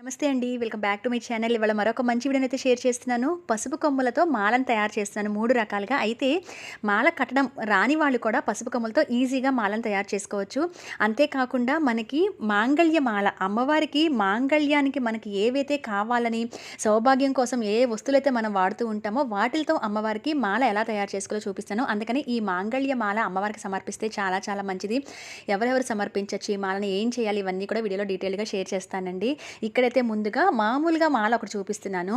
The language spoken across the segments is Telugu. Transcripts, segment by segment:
నమస్తే అండి. Welcome back to my channel. ఇవాళ మరొక మంచి వీడియోని అయితే షేర్ చేస్తున్నాను. పసుపు కొమ్ములతో మాలను తయారు చేస్తున్నాను మూడు రకాలుగా. అయితే మాల కట్టడం రాని వాళ్ళు కూడా పసుపు కొమ్ములతో ఈజీగా మాలను తయారు చేసుకోవచ్చు. అంతేకాకుండా మనకి మాంగళ్య మాల అమ్మవారికి మాంగళ్యానికి మనకి ఏవైతే కావాలని సౌభాగ్యం కోసం ఏ వస్తువులైతే మనం వాడుతూ ఉంటామో వాటితో అమ్మవారికి మాల ఎలా తయారు చేసుకోవాలో చూపిస్తాను. అందుకని ఈ మాంగళ్య మాల అమ్మవారికి సమర్పిస్తే చాలా చాలా మంచిది. ఎవరెవరు సమర్పించవచ్చు ఈ మాలని ఏం చేయాలి ఇవన్నీ కూడా వీడియోలో డీటెయిల్గా షేర్ చేస్తానండి. ఇక్కడ అయితే ముందుగా మామూలుగా మాల ఒకటి చూపిస్తున్నాను.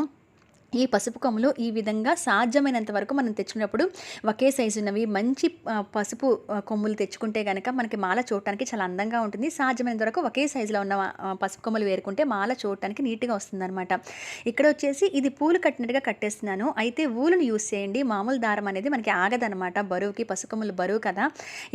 ఈ పసుపు కొమ్ములు ఈ విధంగా సాధ్యమైనంత వరకు మనం తెచ్చుకున్నప్పుడు ఒకే సైజు ఉన్నవి మంచి పసుపు కొమ్ములు తెచ్చుకుంటే కనుక మనకి మాల చూడటానికి చాలా అందంగా ఉంటుంది. సాధ్యమైనంత వరకు ఒకే సైజులో ఉన్న పసుపు కొమ్ములు వేరుకుంటే మాల చూడటానికి నీట్గా వస్తుందన్నమాట. ఇక్కడ వచ్చేసి ఇది పూలు కట్టినట్టుగా కట్టేస్తున్నాను. అయితే ఊలును యూస్ చేయండి. మామూలు దారం అనేది మనకి ఆగదనమాట బరువుకి పసుపు కొమ్ములు బరువు కదా.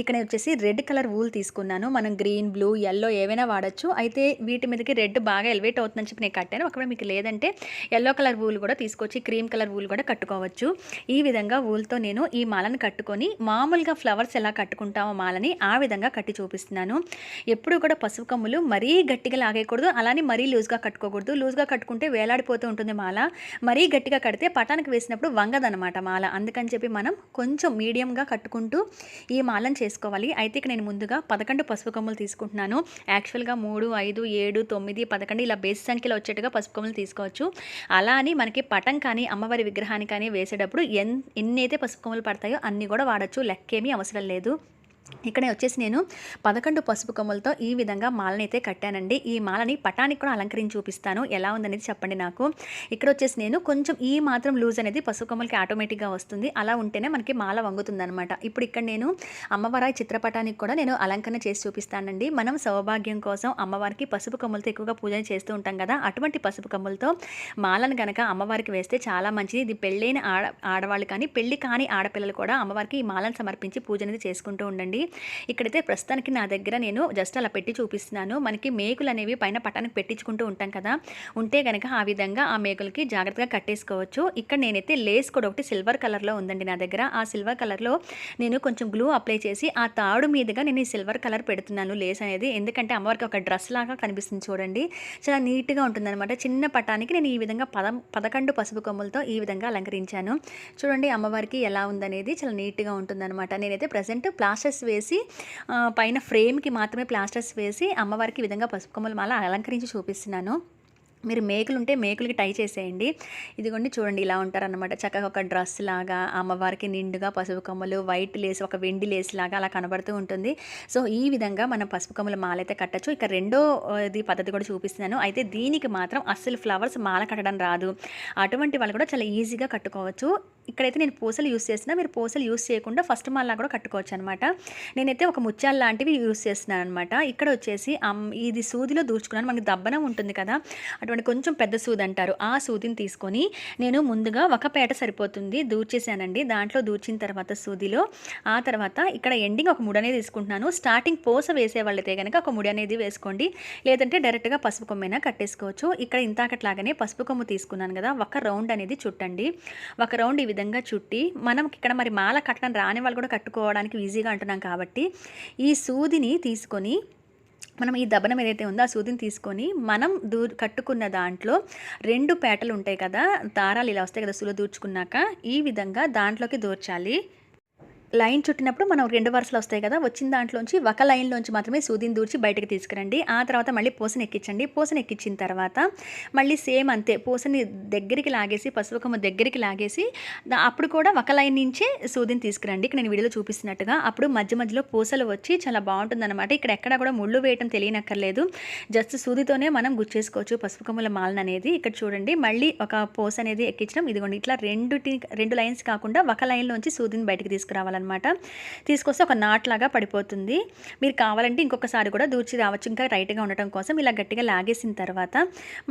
ఇక్కడ వచ్చేసి రెడ్ కలర్ ఊలు తీసుకున్నాను. మనం గ్రీన్ బ్లూ ఎల్లో ఏవైనా వాడచ్చు. అయితే వీటి మీదకి రెడ్ బాగా ఎలివేట్ అవుతుందని చెప్పి నేను కట్టాను. ఒకవేళ మీకు లేదంటే ఎల్లో కలర్ ఊలు కూడా తీసుకొచ్చి క్రీమ్ కలర్ వూల్ కూడా కట్టుకోవచ్చు. ఈ విధంగా వూల్తో నేను ఈ మాలను కట్టుకొని మామూలుగా ఫ్లవర్స్ ఎలా కట్టుకుంటామో మాలని ఆ విధంగా కట్టి చూపిస్తున్నాను. ఎప్పుడు కూడా పసుపు కమ్ములు మరీ గట్టిగా లాగేయకూడదు అలానే మరీ లూజ్గా కట్టుకోకూడదు. లూజ్గా కట్టుకుంటే వేలాడిపోతూ ఉంటుంది మాల. మరీ గట్టిగా కడితే పటానికి వేసినప్పుడు వంగదనమాట మాల. అందుకని చెప్పి మనం కొంచెం మీడియంగా కట్టుకుంటూ ఈ మాలను చేసుకోవాలి. అయితే ఇక నేను ముందుగా పదకొండు పసుపు కొమ్ములు తీసుకుంటున్నాను. యాక్చువల్గా మూడు ఐదు ఏడు తొమ్మిది పదకొండు ఇలా బేస్ సంఖ్యలో వచ్చేట్టుగా పసుపు కొమ్ములు తీసుకోవచ్చు. అలా అని మనకి పటం కానీ అమ్మవారి విగ్రహాన్ని కానీ వేసేటప్పుడు ఎన్ ఎన్ని అయితే పసుపు కొమ్మలు పడతాయో అన్నీ కూడా వాడచ్చు. లెక్కేమీ అవసరం లేదు. ఇక్కడ వచ్చేసి నేను పదకొండు పసుపు కొమ్మలతో ఈ విధంగా మాలని అయితే కట్టానండి. ఈ మాలని పటానికి కూడా అలంకరించి చూపిస్తాను. ఎలా ఉందనేది చెప్పండి నాకు. ఇక్కడ వచ్చేసి నేను కొంచెం ఈ మాత్రం లూజ్ అనేది పసుపు కొమ్మలకి ఆటోమేటిక్గా వస్తుంది. అలా ఉంటేనే మనకి మాల వంగుతుందనమాట ఇప్పుడు ఇక్కడ నేను అమ్మవారి చిత్రపటానికి కూడా నేను అలంకరణ చేసి చూపిస్తానండి. మనం సౌభాగ్యం కోసం అమ్మవారికి పసుపు కొమ్మలతో ఎక్కువగా పూజలు చేస్తూ ఉంటాం కదా అటువంటి పసుపు కొమ్మలతో మాలను కనుక అమ్మవారికి వేస్తే చాలా మంచిది. ఇది పెళ్ళైన ఆడ ఆడవాళ్ళు కానీ పెళ్ళి కాని ఆడపిల్లలు కూడా అమ్మవారికి ఈ మాలను సమర్పించి పూజ అనేది చేసుకుంటూ ఉండండి. ఇక్కడైతే ప్రస్తుతానికి నా దగ్గర నేను జస్ట్ అలా పెట్టి చూపిస్తున్నాను. మనకి మేకులు అనేవి పైన పట్టానికి పెట్టించుకుంటూ ఉంటాం కదా. ఉంటే కనుక ఆ విధంగా ఆ మేకులకి జాగ్రత్తగా కట్టేసుకోవచ్చు. ఇక్కడ నేనైతే లేస్ కూడా ఒకటి సిల్వర్ కలర్లో ఉందండి నా దగ్గర. ఆ సిల్వర్ కలర్లో నేను కొంచెం గ్లూ అప్లై చేసి ఆ తాడు మీదుగా నేను ఈ సిల్వర్ కలర్ పెడుతున్నాను లేస్ అనేది. ఎందుకంటే అమ్మవారికి ఒక డ్రెస్ లాగా కనిపిస్తుంది చూడండి. చాలా నీట్గా ఉంటుందన్నమాట. చిన్న పటానికి నేను ఈ విధంగా పద పదకొండు పసుపు కొమ్ములతో ఈ విధంగా అలంకరించాను. చూడండి అమ్మవారికి ఎలా ఉందనేది చాలా నీట్గా ఉంటుందన్నమాట. నేనైతే ప్రజెంట్ ప్లాస్టర్స్ వేసి పైన ఫ్రేమ్కి మాత్రమే ప్లాస్టర్స్ వేసి అమ్మవారికి విధంగా పసుపు కొమ్మలు మాల అలంకరించి చూపిస్తున్నాను. మీరు మేకులు ఉంటే మేకులకి టై చేసేయండి. ఇదిగోండి చూడండి ఇలా ఉంటారనమాట చక్కగా ఒక డ్రెస్ లాగా అమ్మవారికి నిండుగా పసుపు కొమ్మలు వైట్ లేస్ ఒక వెండి లేస్ లాగా అలా కనబడుతూ ఉంటుంది. సో ఈ విధంగా మనం పసుపు కొమ్మల మాల అయితే కట్టచ్చు. ఇక రెండో ఇది పద్ధతి కూడా చూపిస్తున్నాను. అయితే దీనికి మాత్రం అస్సలు ఫ్లవర్స్ మాల కట్టడం రాదు. అటువంటి వాళ్ళు కూడా చాలా ఈజీగా కట్టుకోవచ్చు. ఇక్కడైతే నేను పూసలు యూస్ చేసిన మీరు పూసలు యూస్ చేయకుండా ఫస్ట్ మాల్లా కూడా కట్టుకోవచ్చు అనమాట నేనైతే ఒక ముత్యాలు లాంటివి యూస్ చేస్తున్నాను అనమాట ఇక్కడ వచ్చేసి ఇది సూదిలో దూర్చుకున్నాను. మనకి దబ్బనం ఉంటుంది కదా అటువంటి కొంచెం పెద్ద సూది అంటారు. ఆ సూదిని తీసుకొని నేను ముందుగా ఒక పేట సరిపోతుంది. దూర్చేసానండి దాంట్లో దూర్చిన తర్వాత సూదిలో ఆ తర్వాత ఇక్కడ ఎండింగ్ ఒక ముడి అనేది తీసుకుంటున్నాను. స్టార్టింగ్ పూస వేసే వాళ్ళైతే కనుక ఒక ముడి అనేది వేసుకోండి. లేదంటే డైరెక్ట్గా పసుపు కొమ్మైనా కట్టేసుకోవచ్చు. ఇక్కడ ఇంతాకట్లాగానే పసుపు కొమ్ము తీసుకున్నాను కదా ఒక రౌండ్ అనేది చుట్టండి. ఒక రౌండ్ ఈ విధంగా చుట్టి మనం ఇక్కడ మరి మాల కట్టడం రాని వాళ్ళు కూడా కట్టుకోవడానికి ఈజీగా అంటున్నాం కాబట్టి ఈ సూదిని తీసుకొని మనం ఈ దబనం ఏదైతే ఉందో ఆ సూదిని తీసుకొని మనం దూ కట్టుకున్న దాంట్లో రెండు పేటలు ఉంటాయి కదా దారాలు ఇలా వస్తాయి కదా సులు దూర్చుకున్నాక ఈ విధంగా దాంట్లోకి దూర్చాలి. లైన్ చుట్టినప్పుడు మనం రెండు వరుసలు వస్తాయి కదా వచ్చిన దాంట్లోంచి ఒక లైన్లోంచి మాత్రమే సూదిని దూర్చి బయటకు తీసుకురండి. ఆ తర్వాత మళ్ళీ పూసని ఎక్కించండి. పూసని ఎక్కించిన తర్వాత మళ్ళీ సేమ్ అంతే పూసని దగ్గరికి లాగేసి పసుపు కొమ్మ దగ్గరికి లాగేసి అప్పుడు కూడా ఒక లైన్ నుంచే సూదిని తీసుకురండి. ఇక్కడ నేను వీడియోలో చూపిస్తున్నట్టుగా అప్పుడు మధ్య మధ్యలో పూసలు వచ్చి చాలా బాగుంటుందన్నమాట. ఇక్కడ ఎక్కడ కూడా ముళ్ళు వేయటం తెలియనక్కర్లేదు. జస్ట్ సూదితోనే మనం గుచ్చేసుకోవచ్చు పసుపు కొమ్మల మాలన అనేది. ఇక్కడ చూడండి మళ్ళీ ఒక పూస అనేది ఎక్కించడం. ఇదిగోండి ఇట్లా రెండు రెండు లైన్స్ కాకుండా ఒక లైన్లోంచి సూదిని బయటకు తీసుకురావాలన్నమాట తీసుకొస్తే ఒక నాట్ లాగా పడిపోతుంది. మీరు కావాలంటే ఇంకొకసారి కూడా దూర్చి రావచ్చు. ఇంకా రైట్గా ఉండటం కోసం ఇలా గట్టిగా లాగేసిన తర్వాత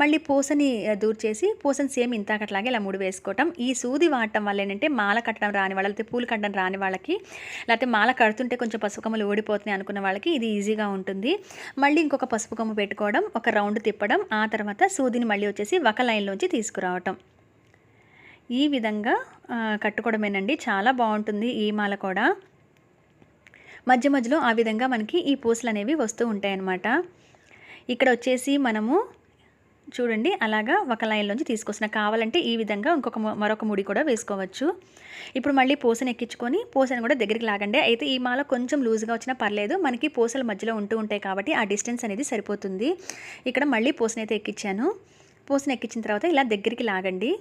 మళ్ళీ పూసని దూర్చేసి పూసని సేమ్ ఇంతాకట్లాగే ఇలా ముడి వేసుకోవటం. ఈ సూది వాడటం వల్ల ఏంటంటే మాల కట్టడం రాని వాళ్ళు లేకపోతే పూలు కట్టడం రాని వాళ్ళకి లేకపోతే మాల కడుతుంటే కొంచెం పసుపు కొమ్మలు ఓడిపోతున్నాయి అనుకున్న వాళ్ళకి ఇది ఈజీగా ఉంటుంది. మళ్ళీ ఇంకొక పసుపు కొమ్మ పెట్టుకోవడం ఒక రౌండ్ తిప్పడం ఆ తర్వాత సూదిని మళ్ళీ వచ్చేసి ఒక లైన్లోంచి తీసుకురావటం. ఈ విధంగా కట్టుకోవడమేనండి. చాలా బాగుంటుంది ఈ మాల కూడా. మధ్య మధ్యలో ఆ విధంగా మనకి ఈ పూసలు అనేవి వస్తూ ఉంటాయన్నమాట. ఇక్కడ వచ్చేసి మనము చూడండి అలాగా ఒక లైన్లోంచి తీసుకొస్తున్నా కావాలంటే ఈ విధంగా ఇంకొక మరొక ముడి కూడా వేసుకోవచ్చు. ఇప్పుడు మళ్ళీ పూసను ఎక్కించుకొని పూసను కూడా దగ్గరికి లాగండి. అయితే ఈ మాల కొంచెం లూజ్గా వచ్చినా పర్లేదు. మనకి పూసల మధ్యలో ఉంటూ ఉంటాయి కాబట్టి ఆ డిస్టెన్స్ అనేది సరిపోతుంది. ఇక్కడ మళ్ళీ పూసనైతే అయితే ఎక్కించాను పూసను ఎక్కించిన తర్వాత ఇలా దగ్గరికి లాగండి.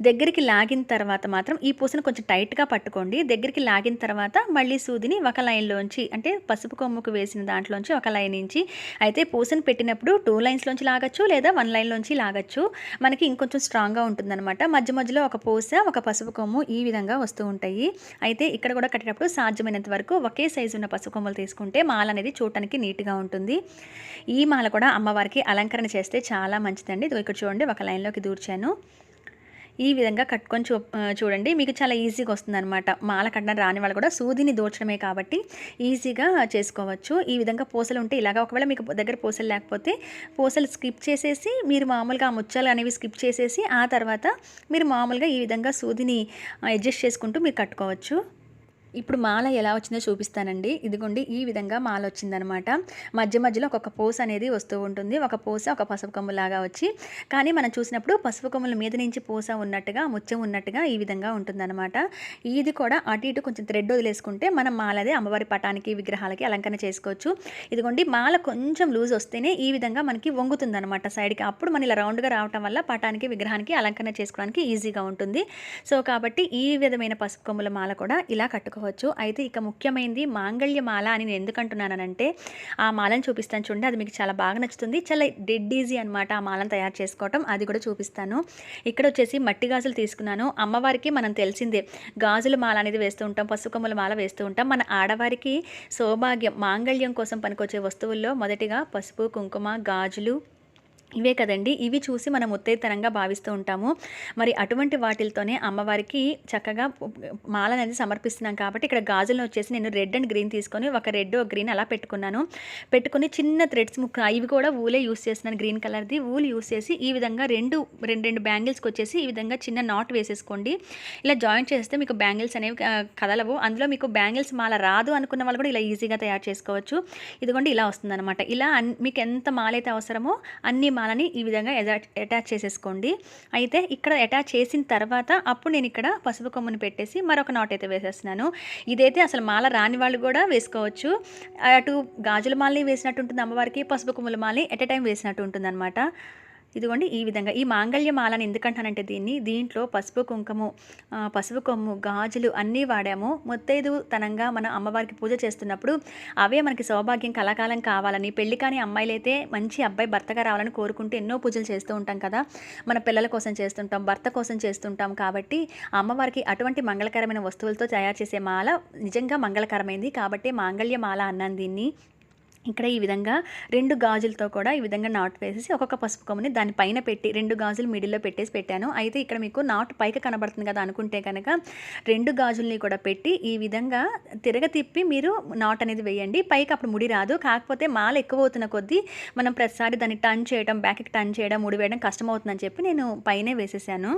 దగ్గరికి లాగిన తర్వాత మాత్రం ఈ పూసను కొంచెం టైట్గా పట్టుకోండి. దగ్గరికి లాగిన తర్వాత మళ్ళీ సూదిని ఒక లైన్లోంచి అంటే పసుపు కొమ్ముకు వేసిన దాంట్లోంచి ఒక లైన్ నుంచి అయితే పూసను పెట్టినప్పుడు టూ లైన్స్లోంచి లాగచ్చు లేదా వన్ లైన్లోంచి లాగచ్చు. మనకి ఇంకొంచెం స్ట్రాంగ్గా ఉంటుందన్నమాట. మధ్య మధ్యలో ఒక పూస ఒక పసుపు కొమ్ము ఈ విధంగా వస్తూ ఉంటాయి. అయితే ఇక్కడ కూడా కట్టేటప్పుడు సాధ్యమైనంత వరకు ఒకే సైజు ఉన్న పసుపు కొమ్మలు తీసుకుంటే మాల అనేది చూడటానికి నీట్గా ఉంటుంది. ఈ మాల కూడా అమ్మవారికి అలంకరణ చేస్తే చాలా మంచిదండి. ఇక్కడ చూడండి ఒక లైన్లోకి దూర్చాను. ఈ విధంగా కట్టుకొని చూ చూడండి. మీకు చాలా ఈజీగా వస్తుంది అనమాట మాల కట్టడం రాని వాళ్ళు కూడా సూదిని దోచడమే కాబట్టి ఈజీగా చేసుకోవచ్చు. ఈ విధంగా పూసలు ఉంటే ఇలాగా ఒకవేళ మీకు దగ్గర పూసలు లేకపోతే పూసలు స్కిప్ చేసేసి మీరు మామూలుగా ఆ ముత్యాలు అనేవి స్కిప్ చేసేసి ఆ తర్వాత మీరు మామూలుగా ఈ విధంగా సూదిని అడ్జస్ట్ చేసుకుంటూ మీరు కట్టుకోవచ్చు. ఇప్పుడు మాల ఎలా వచ్చిందో చూపిస్తానండి. ఇదిగోండి ఈ విధంగా మాల వచ్చిందనమాట. మధ్య మధ్యలో ఒక పూస అనేది వస్తూ ఉంటుంది. ఒక పూస ఒక పసుపు కొమ్ములాగా వచ్చి కానీ మనం చూసినప్పుడు పసుపు కొమ్ముల మీద నుంచి పూస ఉన్నట్టుగా ముత్యం ఉన్నట్టుగా ఈ విధంగా ఉంటుందన్నమాట ఇది కూడా అటు ఇటు కొంచెం థ్రెడ్ వదిలేసుకుంటే మనం మాలదే అమ్మవారి పటానికి విగ్రహాలకి అలంకరణ చేసుకోవచ్చు. ఇదిగోండి మాల కొంచెం లూజ్ వస్తేనే ఈ విధంగా మనకి వంగుతుంది అనమాట సైడ్కి. అప్పుడు మన ఇలా రౌండ్గా రావటం వల్ల పటానికి విగ్రహానికి అలంకరణ చేసుకోవడానికి ఈజీగా ఉంటుంది. సో కాబట్టి ఈ విధమైన పసుపు కొమ్ముల మాల కూడా ఇలా కట్టుకోవచ్చు. అయితే ఇక ముఖ్యమైనది మాంగళ్య మాల అని నేను ఎందుకంటున్నానంటే ఆ మాలను చూపిస్తాను చూడండి. అది మీకు చాలా బాగా నచ్చుతుంది. చాలా డెడ్ ఈజీ అనమాట ఆ మాలను తయారు చేసుకోవటం. అది కూడా చూపిస్తాను. ఇక్కడ వచ్చేసి మట్టి గాజులు తీసుకున్నాను. అమ్మవారికి మనం తెలిసిందే గాజుల మాల అనేది వేస్తూ ఉంటాం పసుకమ్మల మాల వేస్తూ ఉంటాం. మన ఆడవారికి సౌభాగ్యం మాంగళ్యం కోసం పనికొచ్చే వస్తువుల్లో మొదటిగా పసుపు కుంకుమ గాజులు ఇవే కదండి. ఇవి చూసి మనం ఉత్తేతనంగా భావిస్తూ ఉంటాము. మరి అటువంటి వాటితోనే అమ్మవారికి చక్కగా మాల అనేది సమర్పిస్తున్నాం కాబట్టి ఇక్కడ గాజులను వచ్చేసి నేను రెడ్ అండ్ గ్రీన్ తీసుకొని ఒక రెడ్ ఒక గ్రీన్ అలా పెట్టుకున్నాను. పెట్టుకుని చిన్న థ్రెడ్స్ ముక్క ఇవి కూడా ఊలే యూస్ చేస్తున్నాను గ్రీన్ కలర్ది. ఊలు యూస్ చేసి ఈ విధంగా రెండు రెండు రెండు బ్యాంగిల్స్కి వచ్చేసి ఈ విధంగా చిన్న నాట్ వేసేసుకోండి. ఇలా జాయింట్ చేస్తే మీకు బ్యాంగిల్స్ అనేవి కదలవు. అందులో మీకు బ్యాంగిల్స్ మాల రాదు అనుకున్న వాళ్ళు కూడా ఇలా ఈజీగా తయారు చేసుకోవచ్చు. ఇదిగోండి ఇలా వస్తుందన్నమాట. ఇలా మీకు ఎంత మాల అయితే అవసరమో అన్ని మాలని ఈ విధంగా అటాచ్ చేసేసుకోండి. అయితే ఇక్కడ అటాచ్ చేసిన తర్వాత అప్పుడు నేను ఇక్కడ పసుపు కొమ్ముని పెట్టేసి మరొక నాట్ అయితే వేసేస్తున్నాను. ఇదైతే అసలు మాల రాని వాళ్ళు కూడా వేసుకోవచ్చు. అటు గాజుల మాలని వేసినట్టు ఉంటుంది అమ్మవారికి పసుపు కొమ్ముల మాలని ఎట్ ఎ టైం వేసినట్టు ఉంటుంది ఇదిగోండి ఈ విధంగా. ఈ మాంగళ్య మాలని ఎందుకంటానంటే దీన్ని దీంట్లో పసుపు కుంకుమ పసుపు కొమ్ము గాజులు అన్నీ వాడాము. ముత్తైదు తనంగా మన అమ్మవారికి పూజ చేస్తున్నప్పుడు అవే మనకి సౌభాగ్యం కలకాలం కావాలని పెళ్ళి కాని అమ్మాయిలైతే మంచి అబ్బాయి భర్తగా రావాలని కోరుకుంటూ ఎన్నో పూజలు చేస్తూ ఉంటాం కదా. మన పిల్లల కోసం చేస్తుంటాం భర్త కోసం చేస్తుంటాం కాబట్టి అమ్మవారికి అటువంటి మంగళకరమైన వస్తువులతో తయారు చేసే మాల నిజంగా మంగళకరమైంది. కాబట్టి మాంగళ్య మాల అన్నాను దీన్ని. ఇక్కడ ఈ విధంగా రెండు గాజులతో కూడా ఈ విధంగా నాట్ వేసేసి ఒక్కొక్క పసుపు కొమ్మని దానిపైన పెట్టి రెండు గాజులు మిడిల్లో పెట్టేసి పెట్టాను. అయితే ఇక్కడ మీకు నాట్ పైకి కనబడుతుంది కదా అనుకుంటే కనుక రెండు గాజుల్ని కూడా పెట్టి ఈ విధంగా తిరగ తిప్పి మీరు నాట్ అనేది వేయండి. పైకి అప్పుడు ముడి రాదు. కాకపోతే మాల ఎక్కువ అవుతున్న కొద్దీ మనం ప్రతిసారి దాన్ని టర్న్ చేయడం బ్యాక్కి టర్న్ చేయడం ముడి వేయడం కష్టమవుతుందని చెప్పి నేను పైనే వేసేసాను.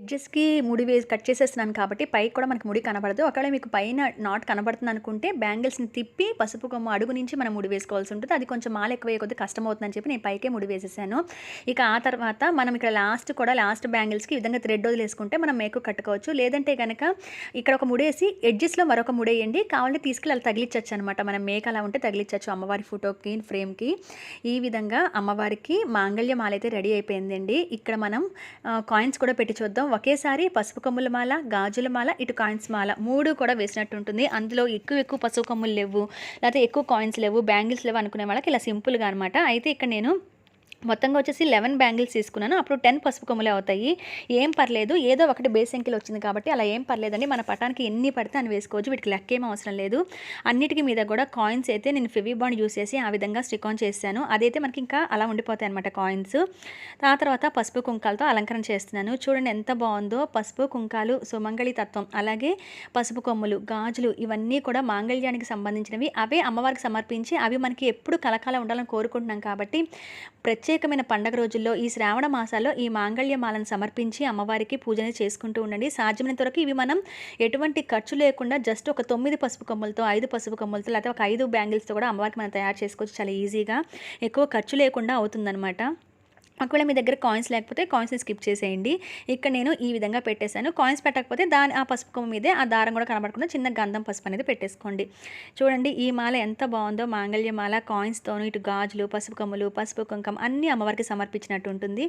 ఎడ్జెస్కి ముడి వేసి కట్ చేసేస్తున్నాను కాబట్టి పైకి కూడా మనకి ముడి కనబడదు ఒకవేళ మీకు పైన నాట్ కనబడుతుంది అనుకుంటే బ్యాంగిల్స్ని తిప్పి పసుపు కొమ్మ అడుగు నుంచి మనం ముడి వేసుకోవాల్సి ఉంటుంది. అది కొంచెం మాల ఎక్కువ కొద్ది కష్టం అవుతుందని చెప్పి నేను పైకే ముడి వేసేసాను. ఇక ఆ తర్వాత మనం ఇక్కడ లాస్ట్ కూడా లాస్ట్ బ్యాంగిల్స్కి ఈ విధంగా థ్రెడ్ వదిలేసుకుంటే మనం మేకు కట్టుకోవచ్చు. లేదంటే కనుక ఇక్కడ ఒక ముడేసి ఎడ్జెస్లో మరొక ముడేయండి కావాలంటే తీసుకెళ్ళి అలా తగిలిచ్చచ్చు అనమాట మనం మేక అలా ఉంటే తగిలిచ్చచ్చు అమ్మవారి ఫోటోకి ఫ్రేమ్కి ఈ విధంగా అమ్మవారికి మాంగళ్య మాల అయితే రెడీ అయిపోయిందండి. ఇక్కడ మనం కాయిన్స్ కూడా పెట్టి చూద్దాం. ఒకేసారి పసుపు కమ్ముల మాల గాజుల మాల ఇటు కాయిన్స్ మాల మూడు కూడా వేసినట్టు ఉంటుంది అందులో ఎక్కువ ఎక్కువ పసుపు కమ్ములు లేవు. లేకపోతే ఎక్కువ కాయిన్స్ లేవు బ్యాంగిల్స్ లేవు అనుకునే వాళ్ళకి ఇలా సింపుల్గా అనమాట అయితే ఇక్కడ నేను మొత్తంగా వచ్చేసి లెవెన్ బ్యాంగిల్స్ తీసుకున్నాను. అప్పుడు టెన్ పసుపు కొమ్ములే అవుతాయి. ఏం పర్లేదు. ఏదో ఒకటి బేస్ ఎంకిల్ వచ్చింది కాబట్టి అలా ఏం పర్లేదండి. మన పటానికి ఎన్ని పడితే అని వేసుకోవచ్చు. వీటికి లెక్క ఏం అవసరం లేదు. అన్నిటికీ మీద కూడా కాయిన్స్ అయితే నేను ఫివి బాండ్ యూస్ చేసి ఆ విధంగా స్టిక్ ఆన్ చేశాను. అదైతే మనకి ఇంకా అలా ఉండిపోతాయి అనమాట కాయిన్స్ ఆ తర్వాత పసుపు కుంకాలతో అలంకరణ చేస్తున్నాను. చూడండి ఎంత బాగుందో. పసుపు కుంకాలు సుమంగళి తత్వం అలాగే పసుపు కొమ్ములు గాజులు ఇవన్నీ కూడా మాంగళ్యానికి సంబంధించినవి. అవే అమ్మవారికి సమర్పించి అవి మనకి ఎప్పుడు కలకాలం ఉండాలని కోరుకుంటున్నాం కాబట్టి ప్రత్యేక ప్రత్యేకమైన పండగ రోజుల్లో ఈ శ్రావణ మాసాల్లో ఈ మాంగళ్యమాలను సమర్పించి అమ్మవారికి పూజని చేసుకుంటూ ఉండండి. సాధ్యమైనంత వరకు ఇవి మనం ఎటువంటి ఖర్చు లేకుండా జస్ట్ ఒక తొమ్మిది పసుపు కొమ్మలతో ఐదు పసుపు కొమ్మలతో లేకపోతే ఒక ఐదు బ్యాంగిల్స్తో కూడా అమ్మవారికి మనం తయారు చేసుకోవచ్చు. చాలా ఈజీగా. ఎక్కువ ఖర్చు లేకుండా అవుతుందన్నమాట. ఒకవేళ మీ దగ్గర కాయిన్స్ లేకపోతే కాయిన్స్ని స్కిప్ చేసేయండి. ఇక్కడ నేను ఈ విధంగా పెట్టేశాను. కాయిన్స్ పెట్టకపోతే దాని ఆ పసుపు కొమ్మ మీదే ఆ దారం కూడా కనబడకుండా చిన్న గంధం పసుపు అనేది పెట్టేసుకోండి. చూడండి ఈ మాల ఎంత బాగుందో. మాంగళ్య మాల కాయిన్స్తోను ఇటు గాజులు పసుపు కొమ్మలు పసుపు కుంకం అన్నీ అమ్మవారికి సమర్పించినట్టు ఉంటుంది.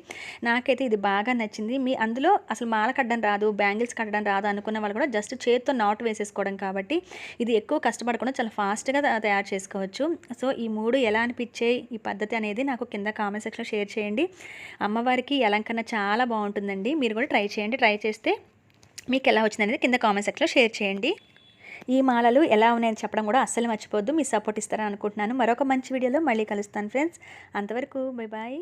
నాకైతే ఇది బాగా నచ్చింది. మీ అందులో అసలు మాల కట్టడం రాదు బ్యాంగిల్స్ కట్టడం రాదు అనుకున్న వాళ్ళు కూడా జస్ట్ చేత్తో నాటు వేసేసుకోవడం కాబట్టి ఇది ఎక్కువ కష్టపడకుండా చాలా ఫాస్ట్గా తయారు చేసుకోవచ్చు. సో ఈ మూడు ఎలా అనిపించే ఈ పద్ధతి అనేది నాకు కింద కామెంట్ సెక్షన్లో షేర్ చేయండి. అమ్మవారికి అలంకరణ చాలా బాగుంటుందండి. మీరు కూడా ట్రై చేయండి. ట్రై చేస్తే మీకు ఎలా వచ్చిందనేది కింద కామెంట్ సెక్షన్లో షేర్ చేయండి. ఈ మాలలు ఎలా ఉన్నాయని చెప్పడం కూడా అస్సలు మర్చిపోద్దు మీ సపోర్ట్ ఇస్తారని అనుకుంటున్నాను. మరొక మంచి వీడియోలో మళ్ళీ కలుస్తాను ఫ్రెండ్స్. అంతవరకు బై బాయ్